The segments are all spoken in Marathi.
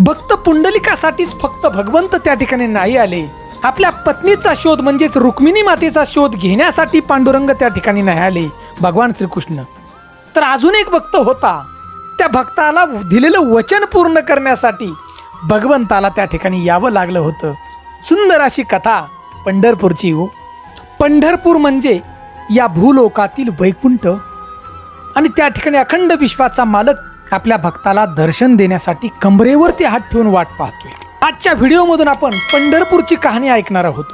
भक्त पुंडलिकासाठीच फक्त भगवंत त्या ठिकाणी नाही आले. आपल्या पत्नीचा शोध म्हणजेच रुक्मिणी मातेचा शोध घेण्यासाठी पांडुरंग त्या ठिकाणी नाही आले भगवान श्रीकृष्ण. तर अजून एक भक्त होता. त्या भक्ताला दिलेलं वचन पूर्ण करण्यासाठी भगवंताला त्या ठिकाणी यावं लागलं होतं. सुंदर अशी कथा पंढरपूरची हो. पंढरपूर म्हणजे या भूलोकातील वैकुंठ. आणि त्या ठिकाणी अखंड विश्वाचा मालक आपल्या भक्ताला दर्शन देण्यासाठी कंबरेवरती हात ठेवून वाट पाहतोय. आजच्या व्हिडिओमधून आपण पंढरपूरची कहाणी ऐकणार आहोत.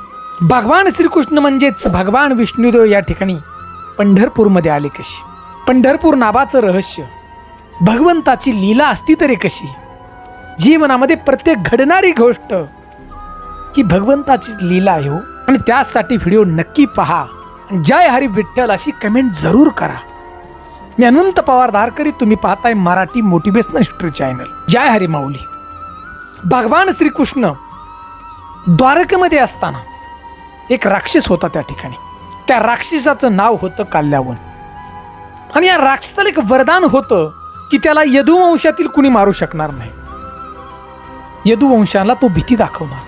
भगवान श्रीकृष्ण म्हणजेच भगवान विष्णुदेव या ठिकाणी पंढरपूरमध्ये आले कशी? पंढरपूर नावाचं रहस्य. भगवंताची लीला असती तरी कशी? जीवनामध्ये प्रत्येक घडणारी गोष्ट ही भगवंताचीच लीला आहे हो. आणि त्यासाठी व्हिडिओ नक्की पहा. जय हरी विठ्ठल अशी कमेंट जरूर करा. मी अनंत पवार धारकरी तुम्ही पाहताय मराठी मोटिवेशनल हिस्ट्री चॅनल. जय हरी माऊली. भगवान श्रीकृष्ण द्वारकेमध्ये असताना एक राक्षस होता त्या ठिकाणी. त्या राक्षसाचं नाव होतं काल्यावन. आणि या राक्षसाला एक वरदान होतं की त्याला यदुवंशातील कुणी मारू शकणार नाही. यदुवंशाला तो भीती दाखवणार.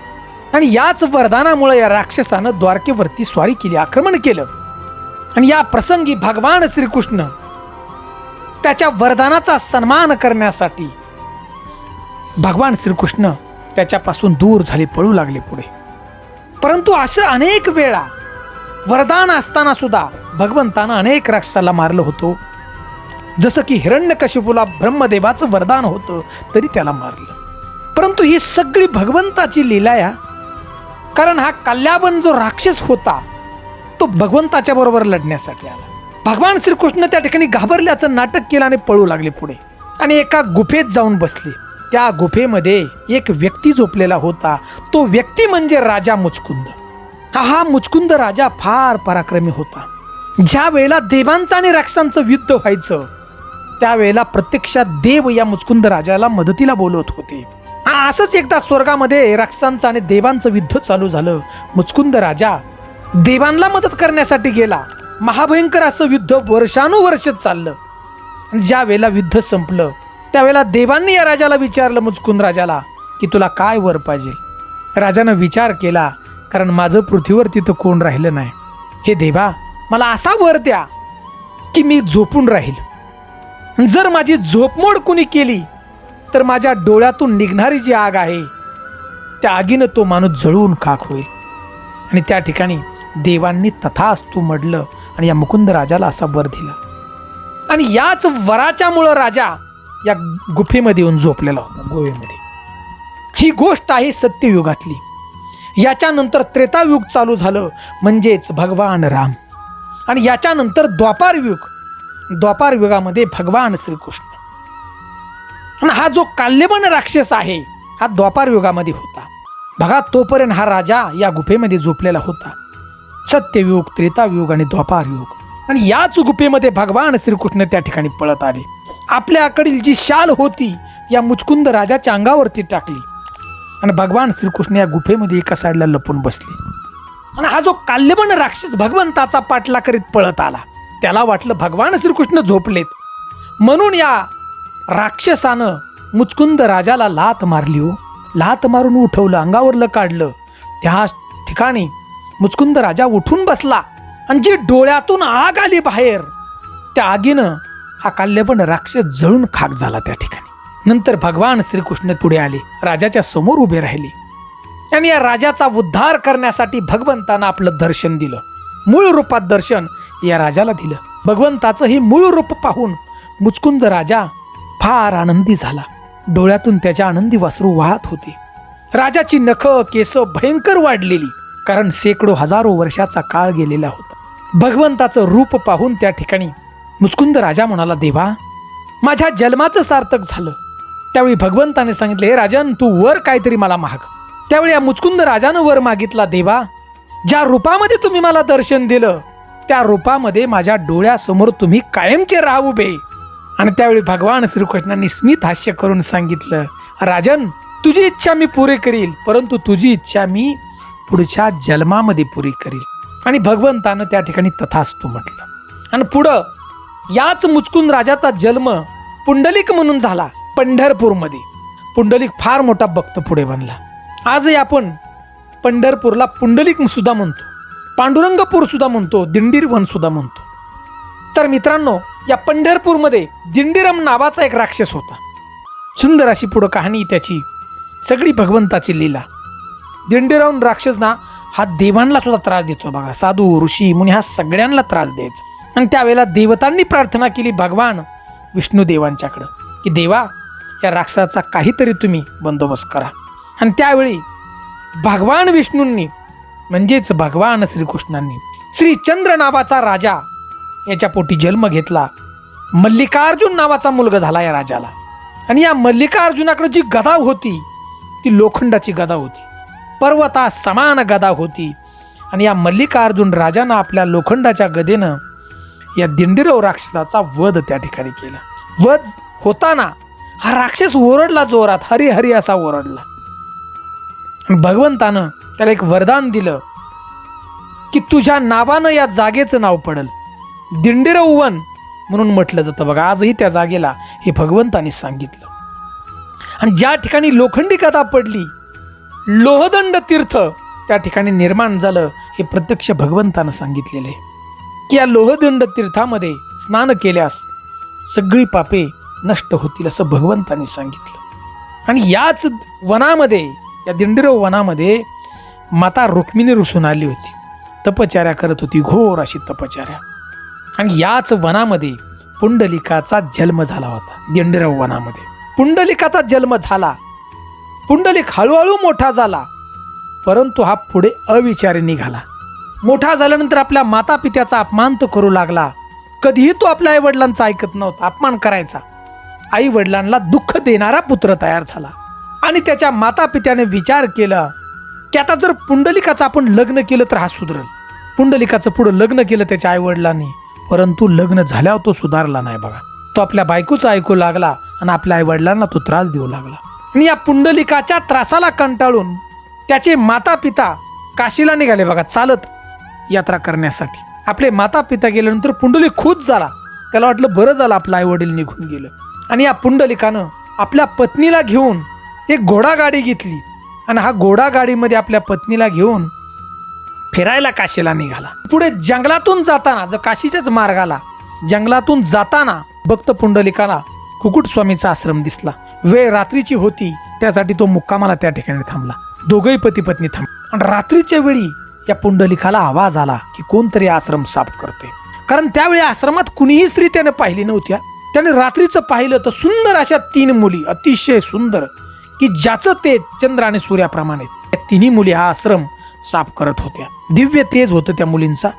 आणि याच वरदानामुळे या राक्षसानं द्वारकेवरती स्वारी केली आक्रमण केलं. आणि या प्रसंगी भगवान श्रीकृष्ण त्याच्या वरदानाचा सन्मान करण्यासाठी भगवान श्रीकृष्ण त्याच्यापासून दूर झाले पळू लागले पुढे. परंतु असं अनेक वेळा वरदान असताना सुद्धा भगवंतानं अनेक राक्षसाला मारलं होतं. जसं की हिरण्यकशिपूला ब्रह्मदेवाचं वरदान होतं तरी त्याला मारलं. परंतु ही सगळी भगवंताची लीला या कारण हा कल्याबन जो राक्षस होता तो भगवंताच्या बरोबर लढण्यासाठी आला. भगवान श्रीकृष्ण त्या ठिकाणी घाबरल्याचं नाटक केलं आणि पळू लागले पुढे. आणि एका गुफेत जाऊन बसले. त्या गुफेमध्ये एक व्यक्ती झोपलेला होता. तो व्यक्ती म्हणजे राजा मुचकुंद. हा हा मुचकुंद राजा फार पराक्रमी होता. ज्या वेळेला देवांचं आणि राक्षसांचं युद्ध व्हायचं त्यावेळेला प्रत्यक्षात देव या मुचकुंद राजाला मदतीला बोलवत होते. असंच एकदा स्वर्गामध्ये राक्षसांचं आणि देवांचं युद्ध चालू झालं. मुचकुंद राजा देवांना मदत करण्यासाठी गेला. महाभयंकर असं युद्ध वर्षानुवर्ष चाललं. ज्या वेळेला युद्ध संपलं त्यावेळेला देवांनी या राजाला विचारलं मुचकुंद राजाला की तुला काय वर पाहिजे? राजानं विचार केला कारण माझं पृथ्वीवर तिथं कोण राहिलं नाही? हे देवा मला असा वर द्या की मी झोपून राहील. जर माझी झोपमोड कुणी केली तर माझ्या डोळ्यातून निघणारी जी आग आहे त्या आगीनं तो माणूस जळून खाक होईल. आणि त्या ठिकाणी देवांनी तथास्तू मडलं आणि या मुकुंद राजाला असा वर दिला. आणि याच वराच्यामुळं राजा या गुफेमध्ये येऊन झोपलेला होता गोव्यामध्ये. ही गोष्ट आहे सत्ययुगातली. याच्यानंतर त्रेतायुग चालू झालं म्हणजेच भगवान राम. आणि याच्यानंतर द्वापार युग. द्वापार युगामध्ये भगवान श्रीकृष्ण. आणि हा जो काल्यबन राक्षस आहे हा द्वापार युगामध्ये होता. बघा तोपर्यंत हा राजा या गुफेमध्ये झोपलेला होता. सत्ययुग त्रेतायुग आणि द्वापार युग आणि याच गुफेमध्ये भगवान श्रीकृष्ण त्या ठिकाणी पळत आले. आपल्याकडील जी शाल होती या मुचकुंद राजाच्या अंगावरती टाकली. आणि भगवान श्रीकृष्ण या गुफेमध्ये एका साईडला लपून बसले. आणि हा जो काल्यबण राक्षस भगवंताचा पाठला करीत पळत आला. त्याला वाटलं भगवान श्रीकृष्ण झोपलेत. म्हणून या राक्षसानं मुचकुंद राजाला लात मारली हो. लात मारून उठवलं अंगावरलं काढलं. त्या ठिकाणी मुचकुंद राजा उठून बसला आणि जी डोळ्यातून आग आली बाहेर त्या आगीनं हा काल्यपण राक्षस जळून खाक झाला त्या ठिकाणी. नंतर भगवान श्रीकृष्ण पुढे आले राजाच्या समोर उभे राहिले. आणि या राजाचा उद्धार करण्यासाठी भगवंतानं आपलं दर्शन दिलं. मूळ रूपात दर्शन या राजाला दिलं. भगवंताचं हे मूळ रूप पाहून मुचकुंद राजा फार आनंदी झाला. डोळ्यातून त्याच्या आनंदी वासरू वाहत होते. राजाची नख केस भयंकर वाढलेली. कारण शेकडो हजारो वर्षाचा काळ गेलेला होता. भगवंताचं रूप पाहून त्या ठिकाणी मुचकुंद राजा म्हणाला देवा माझ्या जन्माचं सार्थक झालं. त्यावेळी भगवंताने सांगितले हे राजन तू वर काहीतरी मला माग. त्यावेळी या मुचकुंद राजानं वर मागितला देवा ज्या रूपामध्ये तुम्ही मला दर्शन दिलं त्या रूपामध्ये माझ्या डोळ्यासमोर तुम्ही कायमचे राहा उभे. आणि त्यावेळी भगवान श्रीकृष्णांनी स्मित हास्य करून सांगितलं राजन तुझी इच्छा मी पुरे करील परंतु तुझी इच्छा मी पुढच्या जन्मामध्ये पुरी करील. आणि भगवंतानं त्या ठिकाणी तथास्तू म्हटलं. आणि पुढं याच मुचकून राजाचा जन्म पुंडलिक म्हणून झाला पंढरपूरमध्ये. पुंडलिक फार मोठा भक्त पुढे बनला. आजही आपण पंढरपूरला पुंडलिक सुद्धा म्हणतो. पांडुरंगपूर सुद्धा म्हणतो. दिंडीरवन सुद्धा म्हणतो. तर मित्रांनो या पंढरपूरमध्ये दिंडीरम नावाचा एक राक्षस होता. सुंदर अशी पुढं कहाणी त्याची सगळी भगवंताची लीला. दिंडी राहून राक्षस ना हा देवांना सुद्धा त्रास देतो बघा. साधू ऋषी मुनी हा सगळ्यांना त्रास द्यायचा. आणि त्यावेळेला देवतांनी प्रार्थना केली भगवान विष्णू देवांच्याकडं की देवा या राक्षसाचा काहीतरी तुम्ही बंदोबस्त करा. आणि त्यावेळी भगवान विष्णूंनी म्हणजेच भगवान श्रीकृष्णांनी श्रीचंद्र नावाचा राजा याच्या पोटी जन्म घेतला. मल्लिकार्जुन नावाचा मुलगा झाला या राजाला. आणि या मल्लिकार्जुनाकडे जी गदा होती ती लोखंडाची गदा होती. पर्वता समान गदा होती. आणि या मल्लिकार्जुन राजानं आपल्या लोखंडाच्या गदेनं या दिंडीरव राक्षसाचा वध त्या ठिकाणी केला. वध होताना हा राक्षस ओरडला जोरात हरी हरी असा ओरडला. भगवंतानं त्याला एक वरदान दिलं की तुझ्या नावानं या जागेचं नाव पडल. दिंडीरव वन म्हणून म्हटलं जातं. बघा आजही त्या जागेला हे भगवंतानी सांगितलं. आणि ज्या ठिकाणी लोखंडी कथा पडली लोहदंड तीर्थ त्या ठिकाणी निर्माण झालं हे प्रत्यक्ष भगवंतानं सांगितलेलं आहे. की या लोहदंड तीर्थामध्ये स्नान केल्यास सगळी पापे नष्ट होतील असं भगवंतानी सांगितलं. आणि याच वनामध्ये या दिंडीरव वनामध्ये माता रुक्मिणी रुसून आली होती. तपचार्या करत होती घोर अशी तपचार्या आणि याच वनामध्ये पुंडलिकाचा जन्म झाला होता दिंडीरव वनामध्ये. पुंडलिकाचा जन्म झाला पुंडलिक हळूहळू मोठा झाला. परंतु हा पुढे अविचारी निघाला. मोठा झाल्यानंतर आपल्या माता पित्याचा अपमान तो करू लागला. कधीही तो आपल्या आई वडिलांचा ऐकत नव्हता अपमान करायचा. आई वडिलांना दुःख देणारा पुत्र तयार झाला. आणि त्याच्या माता पित्याने विचार केला की आता जर पुंडलिकाचं आपण लग्न केलं तर हा सुधरल. पुंडलिकाचं पुढं लग्न केलं त्याच्या आई वडिलांनी परंतु लग्न झाल्यावर तो सुधारला नाही बघा. तो आपल्या बायकोचं ऐकू लागला आणि आपल्या आई वडिलांना तो त्रास देऊ लागला. आणि या पुंडलिकाच्या त्रासाला कंटाळून त्याचे माता पिता काशीला निघाले बघा चालत यात्रा करण्यासाठी. आपले माता पिता गेल्यानंतर पुंडलिक खुश झाला. त्याला वाटलं बरं झालं आपलं आई वडील निघून गेलं. आणि या पुंडलिकानं आपल्या पत्नीला घेऊन एक घोडागाडी घेतली. आणि हा घोडागाडीमध्ये आपल्या पत्नीला घेऊन फिरायला काशीला निघाला. पुढे जंगलातून जाताना जो काशीच्याच मार्गाला जंगलातून जाताना भक्त पुंडलिकाला कुकुट स्वामीचा आश्रम दिसला. वेळ रात्रीची होती त्यासाठी तो मुक्कामाला त्या ठिकाणी थांबला. दोघही पती पत्नी थांब आणि रात्रीच्या वेळी त्या पुंडलिकाला आवाज आला की कोणतरी आश्रम साफ करते कारण त्यावेळी आश्रमात कुणीही स्त्री त्याने पाहिली नव्हत्या. त्याने रात्रीचं पाहिलं तर सुंदर अशा तीन मुली अतिशय सुंदर की ज्याचं तेज चंद्र आणि सूर्याप्रमाणे त्या तिन्ही मुली हा आश्रम साफ करत होत्या. दिव्य तेज होतं त्या मुलींचा.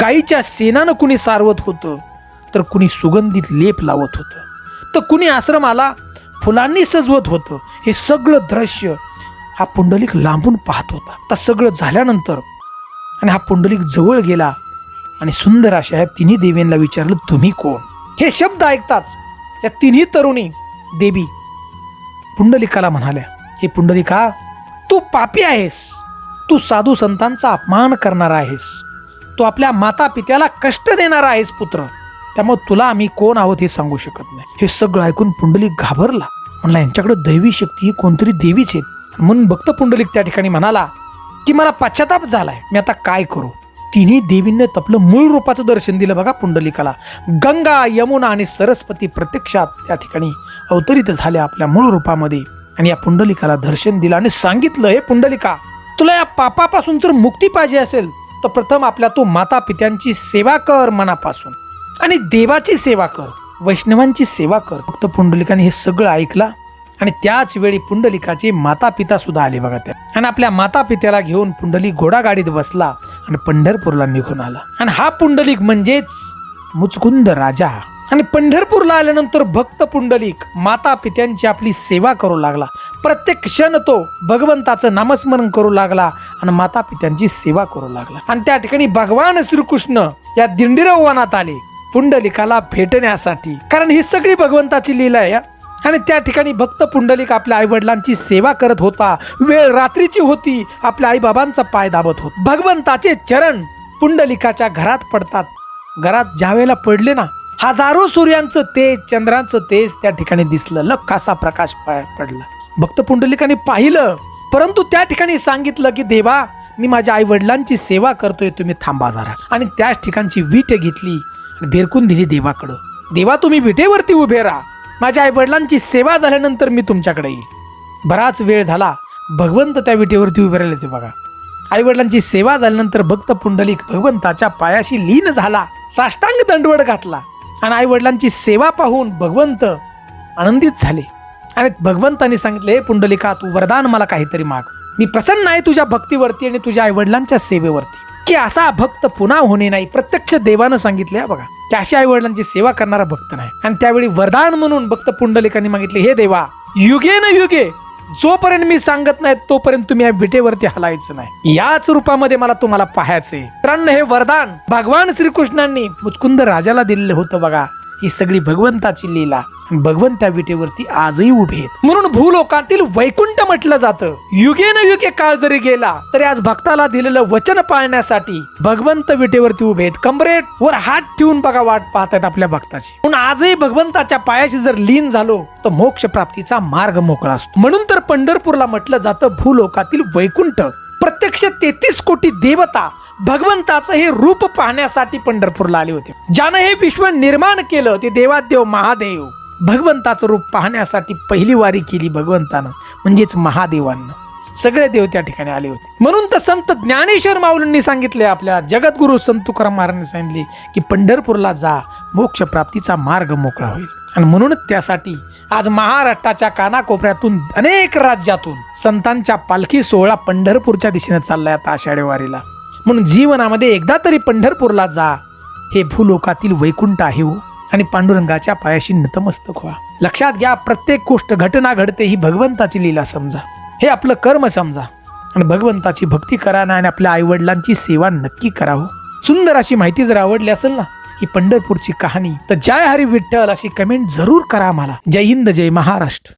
गाईच्या सेनानं कुणी सारवत होतं तर कुणी सुगंधित लेप लावत होतं. तर कुणी आश्रमाला फुलांनी सजवत होतं. हे सगळं दृश्य हा पुंडलिक लांबून पाहत होता. आता सगळं झाल्यानंतर आणि हा पुंडलिक जवळ गेला आणि सुंदर अशा या तिन्ही देवींना विचारलं तुम्ही कोण? हे शब्द ऐकताच या तिन्ही तरुणी देवी पुंडलिकाला म्हणाल्या हे पुंडलिका तू पापी आहेस. तू साधू संतांचा अपमान करणार आहेस. तू आपल्या माता पित्याला कष्ट देणार आहेस पुत्र. त्यामुळे तुला आम्ही कोण आहोत हे सांगू शकत नाही. हे सगळं ऐकून पुंडलिक घाबरला. म्हणला यांच्याकडे दैवी शक्ती ही कोणतरी देवीच आहेत. म्हणून भक्त पुंडलिक त्या ठिकाणी म्हणाला की मला पश्चाताप झालाय. मी आता काय करू? तिन्ही देवींनी तपलं मूळ रूपाचं दर्शन दिलं बघा पुंडलिकाला. गंगा यमुना आणि सरस्वती प्रत्यक्षात त्या ठिकाणी अवतरित झाल्या आपल्या मूळ रूपामध्ये. आणि या पुंडलिकाला दर्शन दिलं आणि सांगितलं हे पुंडलिका तुला या पापापासून जर मुक्ती पाहिजे असेल तर प्रथम आपल्या तू माता पित्यांची सेवा कर मनापासून. आणि देवाची सेवा कर वैष्णवांची सेवा कर. फक्त पुंडलिकाने हे सगळं ऐकलं आणि त्याच वेळी पुंडलिकाचे माता पिता सुद्धा आले बघा त्या. आणि आपल्या माता पित्याला घेऊन पुंडलिक घोडागाडीत बसला आणि पंढरपूरला निघून आला. आणि हा पुंडलिक म्हणजेच मुचकुंद राजा. आणि पंढरपूरला आल्यानंतर भक्त पुंडलिक माता पित्यांची आपली सेवा करू लागला. प्रत्येक क्षण तो भगवंताचं नामस्मरण करू लागला आणि माता पित्यांची सेवा करू लागला. आणि त्या ठिकाणी भगवान श्रीकृष्ण या दिंडीरवनात आले. पुंडलिकाला भेटण्यासाठी. कारण ही सगळी भगवंताची लीला आहे आणि त्या ठिकाणी भक्त पुंडलिक आपल्या आई वडिलांची सेवा करत होता. वेळ रात्रीची होती आपल्या आई बाबांचा पाय दाबत होत. भगवंताचे चरण पुंडलिकाच्या घरात पडतात. घरात ज्यावेळेला पडले ना हजारो सूर्यांचं तेज चंद्राचं तेज त्या ठिकाणी दिसलं. लखासा प्रकाश पडला. भक्त पुंडलिकाने पाहिलं परंतु त्या ठिकाणी सांगितलं की देवा मी माझ्या आई वडिलांची सेवा करतोय तुम्ही थांबा जरा. आणि त्याच ठिकाणची वीट घेतली. भेरकून दिली देवाकडं. देवा तुम्ही विटेवरती उभे राहा. माझ्या आई वडिलांची सेवा झाल्यानंतर मी तुमच्याकडे येईल बराच वेळ झाला भगवंत त्या विटेवरती उभे राहिले ते बघा. आई वडिलांची सेवा झाल्यानंतर भक्त पुंडलिक भगवंताच्या पायाशी लीन झाला साष्टांग दंडवड घातला. आणि आई वडिलांची सेवा पाहून भगवंत आनंदित झाले. आणि भगवंताने सांगितले "हे पुंडलिका तू वरदान मला काहीतरी माग. मी प्रसन्न आहे तुझ्या भक्तीवरती आणि तुझ्या आईवडिलांच्या सेवेवरती. की असा भक्त पुन्हा होणे नाही. प्रत्यक्ष देवानं सांगितले बघा. की अशा आई वडिलांची सेवा करणारा भक्त नाही. आणि त्यावेळी वरदान म्हणून भक्त पुंडलिकांनी मागितले हे देवा युगे न युगे जोपर्यंत मी सांगत नाही तोपर्यंत तुम्ही या विटेवरती हलायचं नाही. याच रूपामध्ये मला तुम्हाला पाहायचंय. मित्रांनो हे वरदान भगवान श्रीकृष्णांनी मुचकुंद राजाला दिलेलं होतं बघा. ही सगळी भगवंताची लीला भगवंत्या विटेवरती आजही उभे आहेत. म्हणून भूलोकातील वैकुंठ म्हटलं जातं. युगे न युगे काळ जरी गेला तरी आज भक्ताला दिलेलं वचन पाळण्यासाठी भगवंत विटेवरती उभे आहेत. कमरेट वर हात ठेवून बघा वाट पाहतायत आपल्या भक्ताची. म्हणून आजही भगवंताच्या पायाशी जर लीन झालो तर मोक्ष प्राप्तीचा मार्ग मोकळा असतो. म्हणून तर पंढरपूरला म्हटलं जातं भूलोकातील वैकुंठ. प्रत्यक्ष तेहतीस कोटी देवता भगवंताचं हे रूप पाहण्यासाठी पंढरपूरला आले होते. ज्यानं हे विश्व निर्माण केलं ते देवादेव महादेव. भगवंताचं रूप पाहण्यासाठी पहिली वारी केली भगवंतानं म्हणजेच महादेवांना. सगळे देव त्या ठिकाणी आले होते. म्हणून तर संत ज्ञानेश्वर माऊलींनी सांगितले आपल्या जगद्गुरु संत तुकाराम महाराजांनी सांगितले की पंढरपूरला जा मोक्ष प्राप्तीचा मार्ग मोकळा होईल. आणि म्हणूनच त्यासाठी आज महाराष्ट्राच्या कानाकोपऱ्यातून अनेक राज्यातून संतांच्या पालखी सोहळा पंढरपूरच्या दिशेने चाललाय आता आषाढी वारीला. म्हणून जीवनामध्ये एकदा तरी पंढरपूरला जा. हे भूलोकातील वैकुंठ आहे हो. आणि पांडुरंगाच्या पायाशी नतमस्तक व्हा. लक्षात घ्या प्रत्येक गोष्ट घटना घडते ही भगवंताची लीला समजा. हे आपलं कर्म समजा. आणि भगवंताची भक्ती करा ना आणि आपल्या आईवडिलांची सेवा नक्की करावं हो. सुंदर अशी माहिती जर आवडली असेल ना ही पंढरपूरची कहाणी तर जय हरी विठ्ठल अशी कमेंट जरूर करा मला जय हिंद जय महाराष्ट्र.